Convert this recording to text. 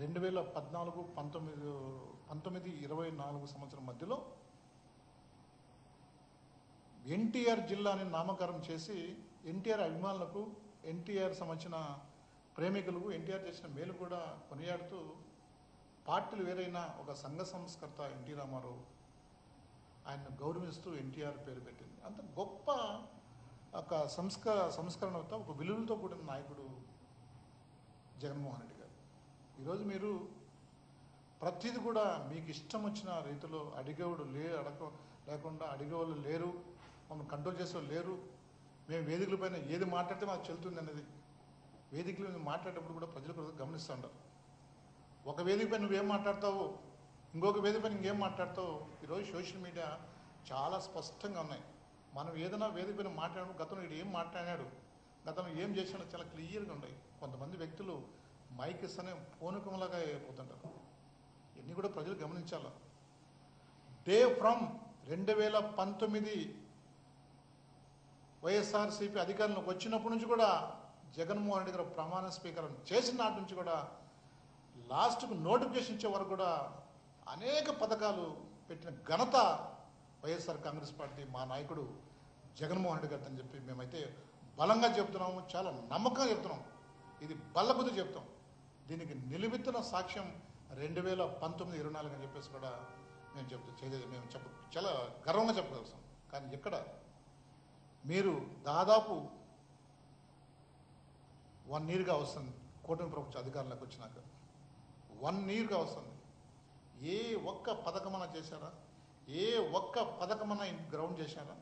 రెండు వేల పద్నాలుగు పంతొమ్మిది పంతొమ్మిది ఇరవై నాలుగు సంవత్సరం మధ్యలో ఎన్టీఆర్ జిల్లాని నామకరణం చేసి ఎన్టీఆర్ అభిమానులకు ఎన్టీఆర్ సంబంధించిన ప్రేమికులకు ఎన్టీఆర్ చేసిన మేలు కూడా కొనియాడుతూ పార్టీలు వేరైన ఒక సంఘ సంస్కర్త ఎన్టీ రామారావు ఆయన్ను గౌరవిస్తూ ఎన్టీఆర్ పేరు పెట్టింది. అంత గొప్ప ఒక సంస్క సంస్కరణతో ఒక విలువలతో కూడిన నాయకుడు జగన్మోహన్ రెడ్డి ఈరోజు మీరు ప్రతిది కూడా మీకు ఇష్టం వచ్చిన రీతిలో అడిగేవాడు లే అడగ లేకుండా అడిగేవాళ్ళు లేరు మమ్మల్ని కంట్రోల్ చేసేవాళ్ళు లేరు. మేము వేదికల పైన ఏది మాట్లాడితే మాకు చెల్లుతుంది అనేది వేదికల మీద మాట్లాడేటప్పుడు కూడా ప్రజలు కూడా గమనిస్తూ ఉంటారు ఒక వేదిక పైన నువ్వేం మాట్లాడతావు ఇంకొక వేదిక పైన ఇంకేం మాట్లాడతావు ఈరోజు సోషల్ మీడియా చాలా స్పష్టంగా ఉన్నాయి. మనం ఏదైనా వేదిక పైన మాట్లాడడం గతంలో వీడు ఏం మాట్లాడాడు గతంలో ఏం చేశాడో చాలా క్లియర్గా ఉన్నాయి. కొంతమంది వ్యక్తులు మైక్ ఇస్తేనే పూనకంలాగా అయిపోతుంటారు. ఇవన్నీ కూడా ప్రజలు గమనించాలి? డే ఫ్రమ్ రెండు వేల పంతొమ్మిది వైఎస్ఆర్సీపీ అధికారంలోకి వచ్చినప్పటి నుంచి కూడా జగన్మోహన్ రెడ్డి గారు ప్రమాణ స్వీకారం చేసిన నాటి నుంచి కూడా లాస్ట్కు నోటిఫికేషన్ ఇచ్చే వరకు కూడా అనేక పథకాలు పెట్టిన ఘనత వైఎస్ఆర్ కాంగ్రెస్ పార్టీ మా నాయకుడు జగన్మోహన్ రెడ్డి గారు అని చెప్పి మేమైతే బలంగా చెప్తున్నాము చాలా నమ్మకంగా చెప్తున్నాం. ఇది బల్లబుద్ధి చెప్తాం. దీనికి నిలువెత్తున సాక్ష్యం రెండు వేల పంతొమ్మిది ఇరవై నాలుగు అని చెప్పేసి కూడా మేము చెప్తూ చేయలేదు మేము చెప్ప చాలా గర్వంగా చెప్పగలుగుతాం కానీ ఇక్కడ మీరు దాదాపు వన్ ఇయర్గా వస్తుంది. కూటమి ప్రభుత్వ అధికారంలోకి వచ్చినాక. వన్ ఇయర్గా వస్తుంది. ఏ ఒక్క పథకమన చేశారా? ఏ ఒక్క పథకమన గ్రౌండ్ చేశారా?